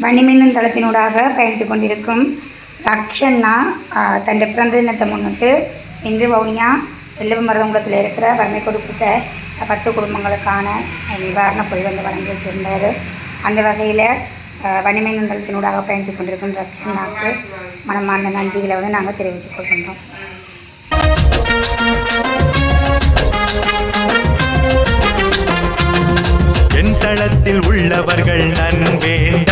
வன்னிமேந்தன் தளத்தினூடாக பயணித்து கொண்டிருக்கும் ரக்ஷன்னா தன் பிறந்த தினத்தை முன்னிட்டு இன்று வவுனியா வெள்ளவு மருதங்குளத்தில் இருக்கிற வறுமை கொடுப்பிட்ட பத்து குடும்பங்களுக்கான நிவாரணப் பொருள் வந்து வழங்கி வச்சிருந்தார் அந்த வகையில் வன்னிமேந்தன் தளத்தினூடாக பயணித்து கொண்டிருக்கும் ரக்ஷன்னாக்கு மனமார்ந்த நன்றிகளை வந்து நாங்கள் தெரிவித்துக் கொள்கின்றோம். என் தளத்தில் உள்ளவர்கள் நன்வேண்டா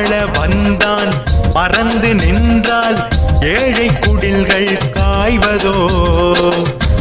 வாழ வந்தான். மறந்து நின்றால் ஏழை குடில்கள் காய்வதோ?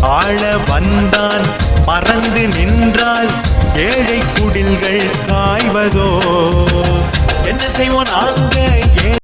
ஆள வந்தான். மறந்து நின்றால் ஏழை குடில்கள்